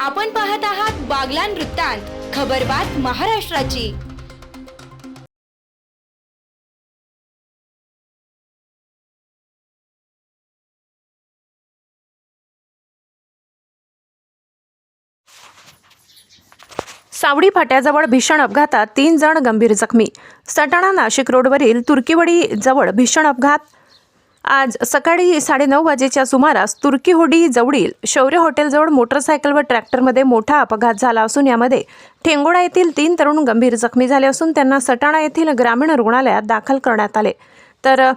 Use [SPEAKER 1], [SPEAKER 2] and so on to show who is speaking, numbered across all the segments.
[SPEAKER 1] आपण पाहत आहात बागलान वृत्तांत खबरबात महाराष्ट्राची.
[SPEAKER 2] सावडी फाट्याजवळ भीषण अपघातात तीन जण गंभीर जखमी. सटाणा नाशिक रोडवरील तुर्कीवडी जवळ भीषण अपघात आज सकाळी साडेनऊ वाजेच्या सुमारास तुर्कीहोडी जवळील शौर्य हॉटेलजवळ मोटरसायकल व ट्रॅक्टरमध्ये मोठा अपघात झाला असून यामध्ये ठेंगोडा येथील तीन तरुण गंभीर जखमी झाले असून त्यांना सटाणा येथील ग्रामीण रुग्णालयात दाखल करण्यात आले. तर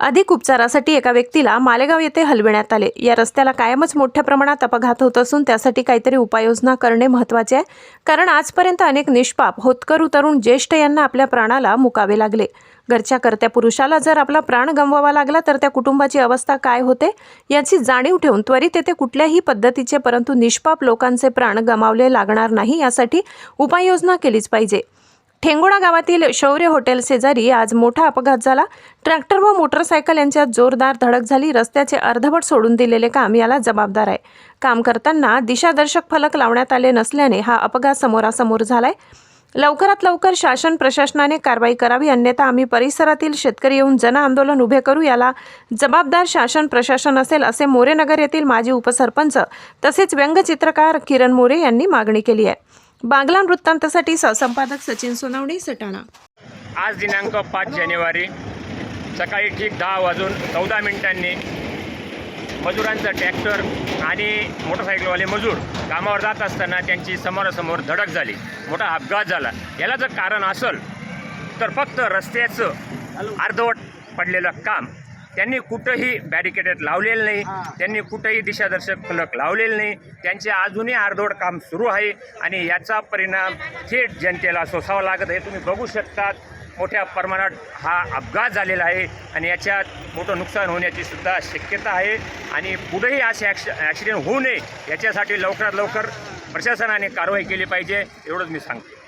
[SPEAKER 2] अधिक उपचारासाठी एका व्यक्तीला मालेगाव येथे हलविण्यात आले. या रस्त्याला कायमच मोठ्या प्रमाणात अपघात होत असून त्यासाठी काहीतरी उपाययोजना करणे महत्त्वाचे आहे. कारण आजपर्यंत अनेक निष्पाप होतकर उतरून ज्येष्ठ यांना आपल्या प्राणाला मुकावे लागले. घरच्या करत्या पुरुषाला जर आपला प्राण गमवावा लागला तर त्या कुटुंबाची अवस्था काय होते याची जाणीव ठेवून त्वरित येथे कुठल्याही पद्धतीचे परंतु निष्पाप लोकांचे प्राण गमावले लागणार नाही यासाठी उपाययोजना केलीच पाहिजे. ठेंगोडा गावातील शौर्य हॉटेल शेजारी आज मोठा अपघात झाला. ट्रॅक्टर व मोटरसायकल यांच्यात जोरदार धडक झाली. रस्त्याचे अर्धवट सोडून दिलेले काम याला जबाबदार आहे. काम करताना दिशादर्शक फलक लावण्यात आले नसल्याने हा अपघात समोरासमोर झालाय. लवकरात लवकर शासन प्रशासनाने कारवाई करावी. अन्यथा आम्ही परिसरातील शेतकरी येऊन जन आंदोलन उभे करू. याला जबाबदार शासन प्रशासन असेल असे मोरेनगर येथील माजी उपसरपंच तसेच व्यंगचित्रकार किरण मोरे यांनी मागणी केली आहे. बांगला वृत्तांतासाठी सहसंपादक सचिन सोनावणे सटाणा.
[SPEAKER 3] आज दिनांक पाच जानेवारी सकाळी ठीक दहा वाजून चौदा मिनिटांनी मजुरांचं ट्रॅक्टर आणि मोटरसायकलवाले मजूर कामावर जात असताना त्यांची समोरासमोर धडक झाली. मोठा अपघात झाला. याला जर कारण असेल तर फक्त रस्त्याचं अर्धवट पडलेलं काम त्यांनी कुठंही बॅरिकेडेड लावलेलं नाही. त्यांनी कुठंही दिशादर्शक फलक लावलेलं नाही. त्यांचे अजूनही अर्धवट काम सुरू आहे आणि याचा परिणाम थेट जनतेला सोसावा लागत आहे. तुम्ही बघू शकतात मोठ्या प्रमाणात हा अपघात झालेला आहे आणि याच्यात मोठं नुकसान होण्याची सुद्धा शक्यता आहे. आणि पुढेही असे ॲक्श ॲक्सिडेंट होऊ नये याच्यासाठी लवकरात लवकर प्रशासनाने कारवाई केली पाहिजे एवढंच मी सांगतो.